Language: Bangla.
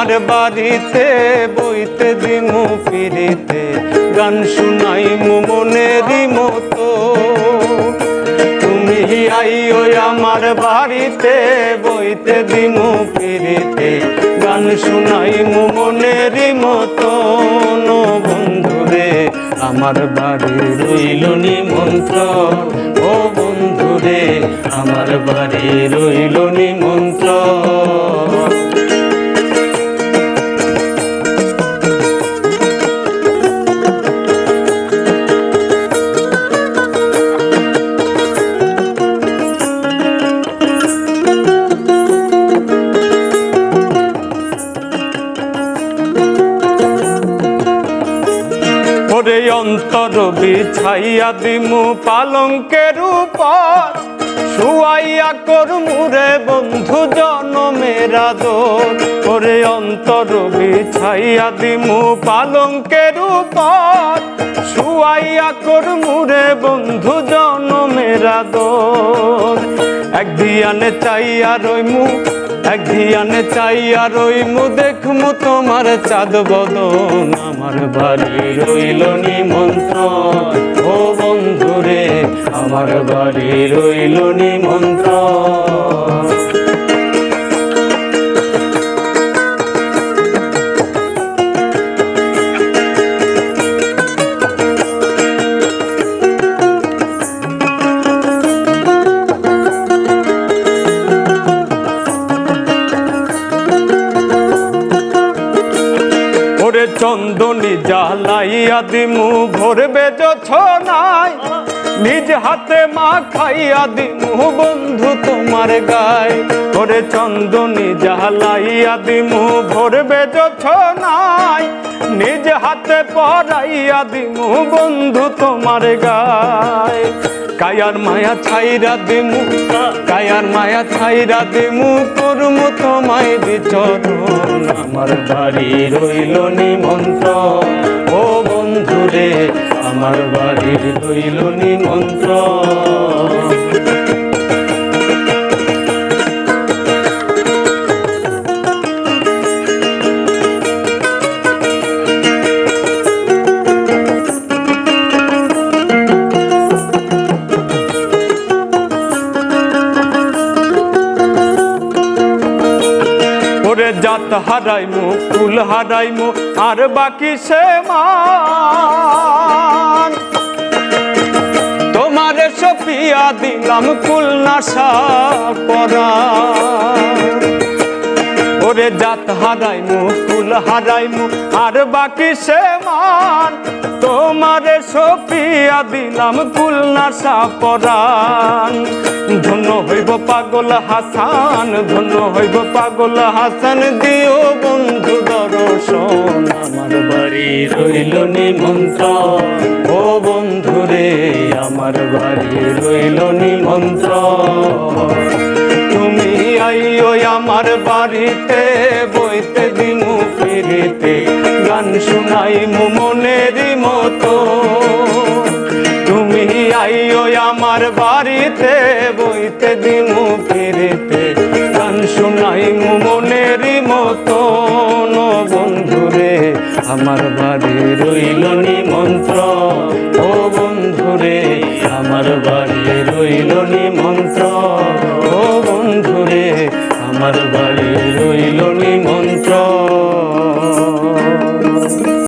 আমার বাড়িতে বইতে দিমু ফিরিতে, গান শুনাই মনেরই মতো তুমি আই আইও আমার বাড়িতে বইতে দিমু ফিরিতে, গান শুনাই মনেরই মতো বন্ধুরে আমার বাড়ি রইল নিমন্ত্র ও বন্ধুরে আমার বাড়ি রইল নিমন্ত্র অন্তর বিছাইয়া দিমু পালঙ্কের উপর। শুয়াইয়া করমুরে বন্ধু জনমের আদর। ওরে অন্তর বিছাইয়া দিমু পালঙ্কের উপর। শুয়াইয়া করমুরে বন্ধু জনমের আদর। এক দিয়ানে চাইয়া রইমু এক ধিয়ানে চাইয়া রইমু, দেখমু তোমার চাঁদ বদন। আমার বাড়ি রইল নিমন্ত্রণ। ও বন্ধুরে, আমার বাড়ি রইল নিমন্ত্রণ। চন্দনী জ্বালাইয়া দিমু ভরবে নাই নিজ হাতে মা খাইয়া দিমু, বন্ধু তোমার গায়। ওরে চন্দনী জ্বালাইয়া দিমু ভরবে নাই নিজ হাতে পরাইয়া দিমু, বন্ধু তোমার গায়। কায়ার মায়া ছাইরা দেমু, কায়ার মায়া ছাইরা দেমু তোর মতো মায় বিচরণ। আমার বাড়ি রইল নিমন্ত্র ও বন্ধুরে, আমার বাড়ি রইল নিমন্ত্রণ। জাত হারাইমু কুল হারাইমু, আর বাকি সে তোমারে সপিয়া দিলাম কুল নাশা পরা। ওরে জাত হারাইমু কুল হারাইমু, আর বাকি সে মান। তোমারে সপিয়া দিলাম কুল নাশা ধন্য হইব পাগল হাসান, ধন্য হইব পাগল হাসান, দিও বন্ধু দর্শন। আমার বাড়ি রইল নিমন্ত্রণ। ও বন্ধু রে, আমার বাড়ি রইল নিমন্ত্রণ। তুমি আইও আমার বাড়িতে, বইতে দিমু ফিরিতে। গান শুনাই মনেরই মতো। আমার বাড়ি রইল নিমন্ত্র। ও বন্ধুরে আমার বাড়ি রইল নিমন্ত্রণ